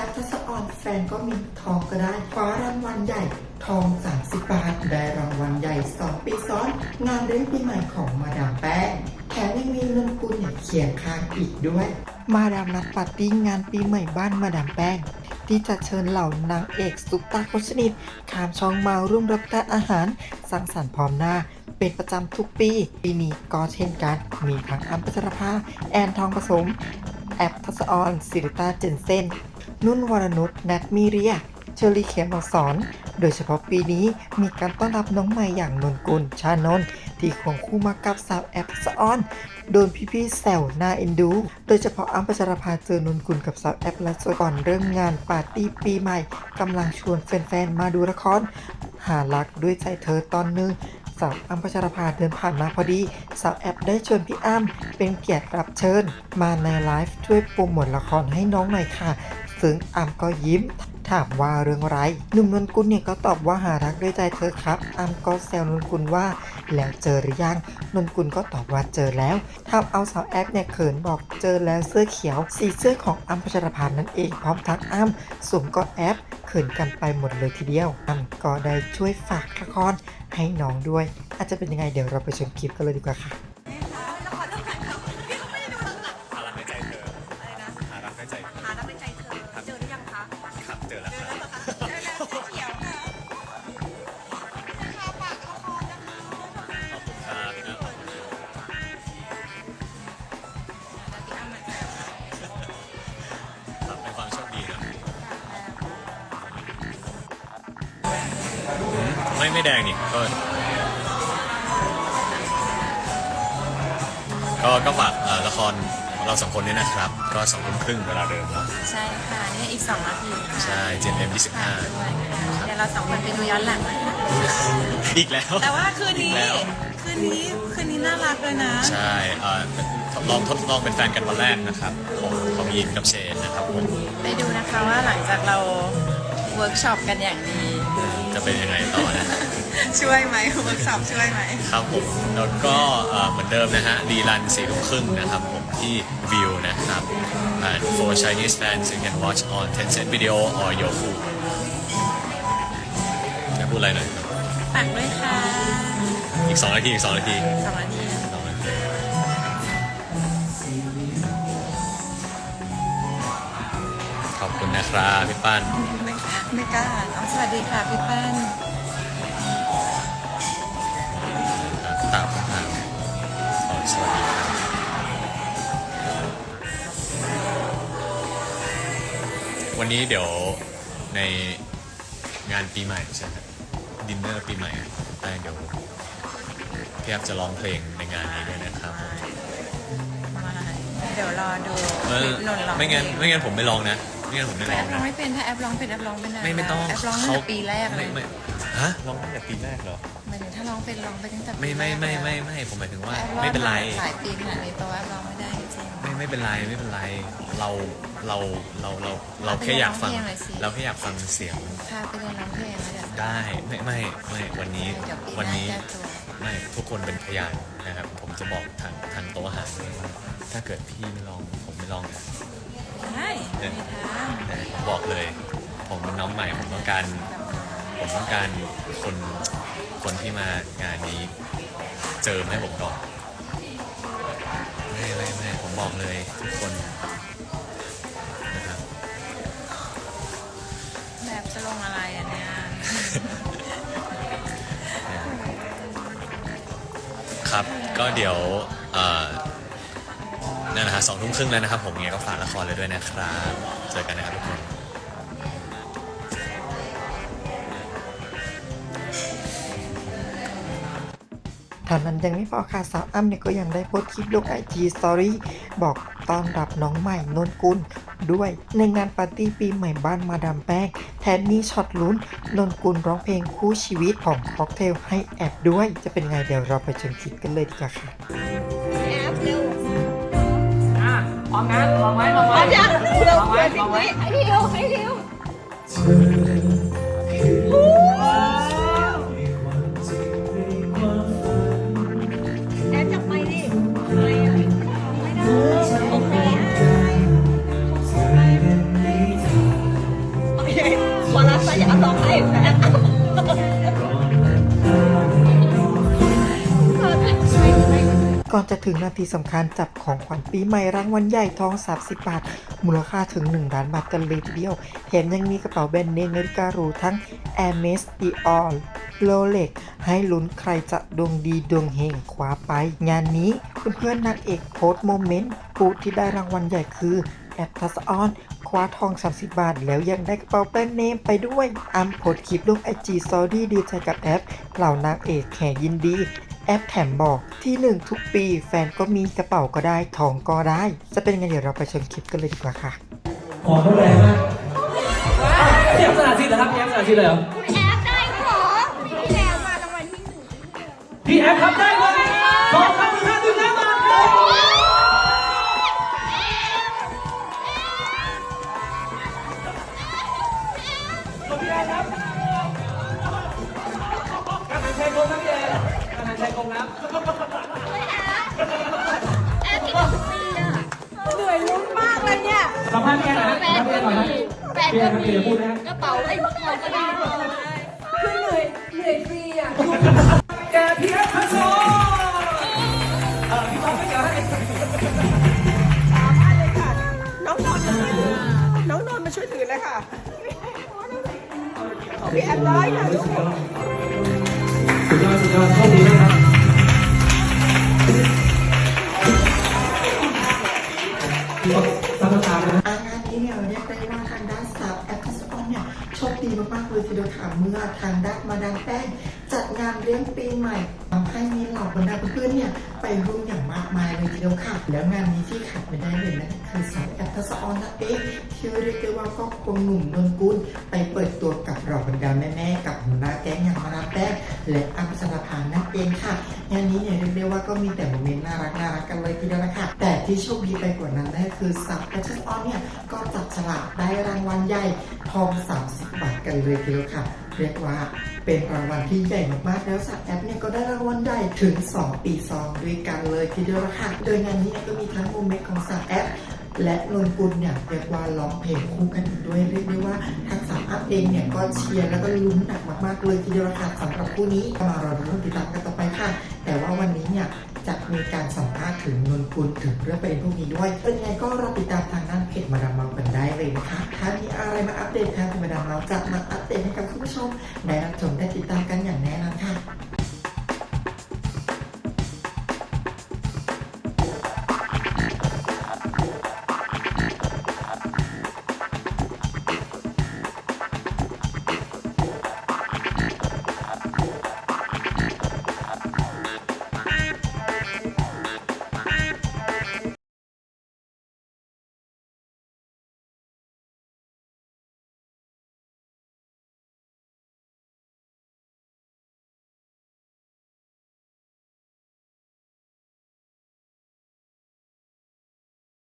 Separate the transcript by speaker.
Speaker 1: อปทัศออนแฟนก็มีทองก็ได้คว้ารางวัลใหญ่ ทอง 30 บาท ได้รางวัลใหญ่ 2 ปีซ้อน งานเลี้ยงปีใหม่ของมาดามแป้งแถมยังมีเงินกุลเนี่ยเคียงข้างอีกด้วย มาดามนัดปาร์ตี้งานปีใหม่บ้านมาดามแป้งที่จะเชิญเหล่านางเอกซุปตาคนสนิทข้ามช่องมาร่วมรับประทานอาหารสร้างสรรค์พร้อมหน้า เป็นประจำทุกปี ปีนี้ก็เช่นกัน มีทั้งอัมพัชรภา แอนทองผสม แอปทัศออนสิริตาเจนเซน นุ่นวรนุชแนทมีเรียเชอรี่เขมสอนโดยเฉพาะปีนี้มีการต้อนรับน้องใหม่อย่างนนกุลชานนท์ที่ควงคู่มากับสาวแอปทัศออน โดนพี่ๆแซวหน้าเอ็นดู โดยเฉพาะอัมพัชรภาเจอนนกุลกับสาวแอปและสวก่อนเริ่มงานปาร์ตี้ปีใหม่กำลังชวนแฟนๆมาดูละครหารักด้วยใจเธอตอนนึงสาวอัมพัชรภาเดินผ่านมาพอดี สาวแอปได้ชวนพี่อ้ำเป็นเกียรติรับเชิญ มาในไลฟ์ช่วยโปรโมทละครให้น้องหน่อยค่ะ ซึ่งอ้ำก็ยิ้ม ถามว่าเรื่องไรหนุ่มนนกุลเนี่ยก็ตอบว่าหารักด้วยใจเธอครับอ้ำก็แซวนนกุลว่า แล้วเจอหรือยังนนกุลก็ตอบว่าเจอแล้วทำเอาสาวแอปเนี่ยเขินบอกเจอแล้วเสื้อเขียว สีเสื้อของอ้ำพัชรภานนั่นเองพร้อมทั้งอ้ำสวมก็แอปเขินกันไปหมดเลยทีเดียวอ้ำก็ได้ช่วยฝากละครให้น้องด้วย อาจจะเป็นยังไงเดี๋ยวเราไปชมคลิปกันเลยดีกว่าค่ะ
Speaker 2: ไม่ไม่แดงนี่ก็ก็ก็ฝากเอ่อละครของเราสองคนด้วยนะครับ ก็สองทุ่มครึ่งเวลาเดิมเนาะ
Speaker 3: ใช่ค่ะนี่อีก2นาทีค่ะ
Speaker 2: ใช่ GMM 25
Speaker 3: ฝากด้วยค่ะเดี๋ยวเราสองคนไปดูย้อนหลังนะคะ
Speaker 2: อีกแล้ว
Speaker 3: แต่ว่าคืนนี้
Speaker 2: อีกแล้ว
Speaker 3: คืนนี้คืนนี้น่ารักเลยนะ
Speaker 2: ใช่เอ่อทดลองทดลองเป็นแฟนกันวันแรกนะครับของของยินกับเชนนะครับผม
Speaker 3: ไปดูนะคะว่าหลังจากเราเวิร์กช็อปกันอย่างดี
Speaker 2: จะเป็นยังไงต่อนะ
Speaker 3: ช่วยไหมเวิร์กช็อปช่วยไหม
Speaker 2: ครับผมแล้วก็เอ่อเหมือนเดิมนะฮะดีรันสี่ทุ่มครึ่งนะครับผมที่วิวนะครับ and for Chinese fans you can watch on Tencent Video or Youku จะพูดอะไรหน่อย
Speaker 3: ฝากด้วยค่ะ
Speaker 2: อีก2นาทีอีก2นาที
Speaker 3: สองนาที
Speaker 2: สองนาทีขอบคุณนะครับพี่ปั้น
Speaker 3: ไม่ไม่กล้าอ่านเอาสวัสดีค่ะพี่ป้าน
Speaker 2: ตามคำถามขอสวัสดีครับวันนี้เดี๋ยวในงานปีใหม่ใช่ไหมดินเนอร์ปีใหม่ได้เดี๋ยวพี่แอฟจะร้องเพลงในงานนี้ด้วยนะครับ
Speaker 3: ไม่เดี๋ยวรอดู
Speaker 2: เออ
Speaker 3: คลิปนนท์ร้อง
Speaker 2: ไม่งั้น
Speaker 3: เพลง
Speaker 2: ไม่งั้นผมไม่ร้องนะ ไม่งั้นผมไม่
Speaker 3: แต่
Speaker 2: ร้
Speaker 3: แอ
Speaker 2: อง
Speaker 3: ปร้อ
Speaker 2: นะ
Speaker 3: งไม่เป็นถ้าแอปร้องเป็นแอปร้องเป็นนาน
Speaker 2: ไม่ไม่ต้อง
Speaker 3: แอปร้องตั้งแต่ปีแรกเล
Speaker 2: ไม่
Speaker 3: ย
Speaker 2: ไม่ฮะร้องตั้งแต่ปีแรกเหรอ
Speaker 3: หมายถึงถ้าร้องเป็นร้องไปตั้งแต่ปี
Speaker 2: ไม่ไม่ไม่
Speaker 3: แรก
Speaker 2: ไม่
Speaker 3: แล้ว
Speaker 2: ไม่ผมหมายถึงว่า
Speaker 3: แอป
Speaker 2: ไม่เป็นไร
Speaker 3: หลายปีขนาดนี้ตัวแอปร้องไม่ได้จริง
Speaker 2: ไม่ไม่เป็นไรไม่เป็นไร เราเราเราเราเราแค่อยากฟัง
Speaker 3: เอาไปร้องเพลงหน่อยสิ
Speaker 2: เราแค่อยากฟังเสียง
Speaker 3: พาไปเรียนร้องเพลงแล้วเดี๋ยว
Speaker 2: ได้ไม่ไม่ไม่วันนี้
Speaker 3: เดี๋ยวปี
Speaker 2: วัน
Speaker 3: หน้า
Speaker 2: นี้
Speaker 3: แก้ตัว
Speaker 2: ไม่ทุกคนเป็นพยานนะครับ ผมจะบอกทางทางโต๊ะอาหารด้วยว่าถ้าเกิดพี่ไม่ลองผมไม่ลองนะ
Speaker 3: ได้
Speaker 2: เนี่ย
Speaker 3: ไม่ทาง
Speaker 2: นะผมบอกเลย ผมเป็นน้องใหม่ ผมต้องการ ผมต้องการคนคนที่มางานนี้ เจอให้ผมก่อนไม่ไม่ไม่ผมบอกเลยทุกคนนะครับ
Speaker 3: แบบจะลงอะไรอันเนี้ย
Speaker 2: ครับก็เดี๋ยวเอ่อ นั่นนะฮะสองทุ่มครึ่งแล้วนะครับ ผมยังไงก็ฝากละครเลยด้วยนะครับเจอกันนะครับทุกคน
Speaker 1: เท่านั้นยังไม่พอค่ะสาวอ้ำเนี่ยก็ยังได้โพสต์คลิปลงไอจีสตอรี่บอกต้อนรับน้องใหม่นนกุลด้วยในงานปาร์ตี้ปีใหม่บ้านมาดามแป้งแทนนี่ช็อตลุ้นนนกุลร้องเพลงคู่ชีวิตของค็อกเทลให้แอบด้วย จะเป็นไงเดี๋ยวเราไปชมคลิปกันเลยดีกว่าค่ะ
Speaker 4: วางนะวางไว้วางไว้ยังเร็ววไว้วางไว้
Speaker 5: ให้เร็วให้ดียวแอนจับไปดิไม่ด้โอเคเวละสายอัต้องให้แฟน
Speaker 1: ก่อนจะถึงนาทีสำคัญจับของขวัญปีใหม่รางวัลใหญ่ทอง 30 บาท มูลค่าถึง 1 ล้านบาทกันเลยทีเดียวแถมยังมีกระเป๋าแบรนด์เนมนาฬิการูทั้ง Hermes Dior Rolex ให้ลุ้นใครจะดวงดีดวงเฮงคว้าไป งานนี้เพื่อนๆนางเอกโพสต์โมเมนต์ผู้ที่ได้รางวัลใหญ่คือแอปทัสออนคว้าทอง 30 บาท แล้วยังได้กระเป๋าแบรนด์เนมไปด้วยอัมโพสคลิปลงไอจีซอรี่ดีใจกับแอปเหล่านางเอกแห่ยินดี แอปแถมบอกที่หนึ่งทุกปีแฟนก็มีกระเป๋าก็ได้ทองก็ได้ จะเป็นยังไงเดี๋ยวเราไปชมคลิปกันเลยดีกว่าค่ะ
Speaker 6: ขอเขาแรงมากพี่แอมสนาสิทธิ์เหรอครับพี่แอมสนาสิทธิ์เลยเหรอ
Speaker 5: ไอ้พว
Speaker 6: ก
Speaker 5: เราก็ได้
Speaker 6: แกพี่แอมพัชโชเออพี่ต้องไม่เกี่ยวให้
Speaker 3: น้องนนท์น้องนนท์มาช่วยถือเลยค่ะพี่แอนร้อยค่ะลูก
Speaker 6: สุดยอดสุดยอดโชคดีนะครับ
Speaker 1: มากเลยทีเดียวค่ะเมื่อทางด้านมาดามแป้งจัดงานเลี้ยงปีใหม่ ให้มีเหล่าบรรดาเพื่อนเนี่ยไปร่วมอย่างมากมายเลยทีเดียวค่ะ แล้วงานนี้ที่ขาดไม่ได้เลยนะคือสาวแอปทัสออนนั่นเองที่เรียกได้ว่าก็ควงหนุ่มนนกุลไปเปิดตัวกับเหล่าบรรดาแม่ๆกับหัวหน้าแก๊งอย่างมาดาแป้งและอัมพัชราภานั่นเองค่ะงานนี้เนี่ยเรียกได้ว่าก็มีแต่โมเมนต์น่ารักน่ารักกันเลยทีเดียวนะคะแต่ที่โชคดีไปกว่านั้นนั่นคือสับแอชออนเนี่ยก็จับฉลากได้รางวัลใหญ่ทอง30บาทกันเลยทีเดียวค่ะ เรียกว่า เป็นรางวัลที่ใหญ่มากๆ แล้วสับแอปเนี่ยก็ได้รางวัลใหญ่ถึง 2 ปีซ้อนด้วยกันเลยทีเดียวละค่ะ โดยงานนี้ก็มีทั้งโมเมนต์ของสับแอปและนนกุลเนี่ยเรียกว่าร้องเพลงคู่กันอีกด้วยเรียกได้ว่าทั้งสามอัพเองเนี่ยก็เชียร์แล้วก็ลุ้นหนักมากๆเลยทีเดียวละค่ะสำหรับคู่นี้มารอรุ้นติดตามกันต่อไปค่ะ แต่ว่าวันนี้เนี่ยจะมีการสัมภาษณ์ถึงนนพุนถึงเรื่องประเด็นพวกนี้ด้วย เป็นไงก็รอติดตามทางด้านเพจมาดามเมากันได้เลยนะคะถ้ามีอะไรมาอัปเดตทางมาดามเมาจะมาอัปเดตให้กับคุณผู้ชมได้รับชมได้ติดตามกันอย่างแน่นอนค่ะ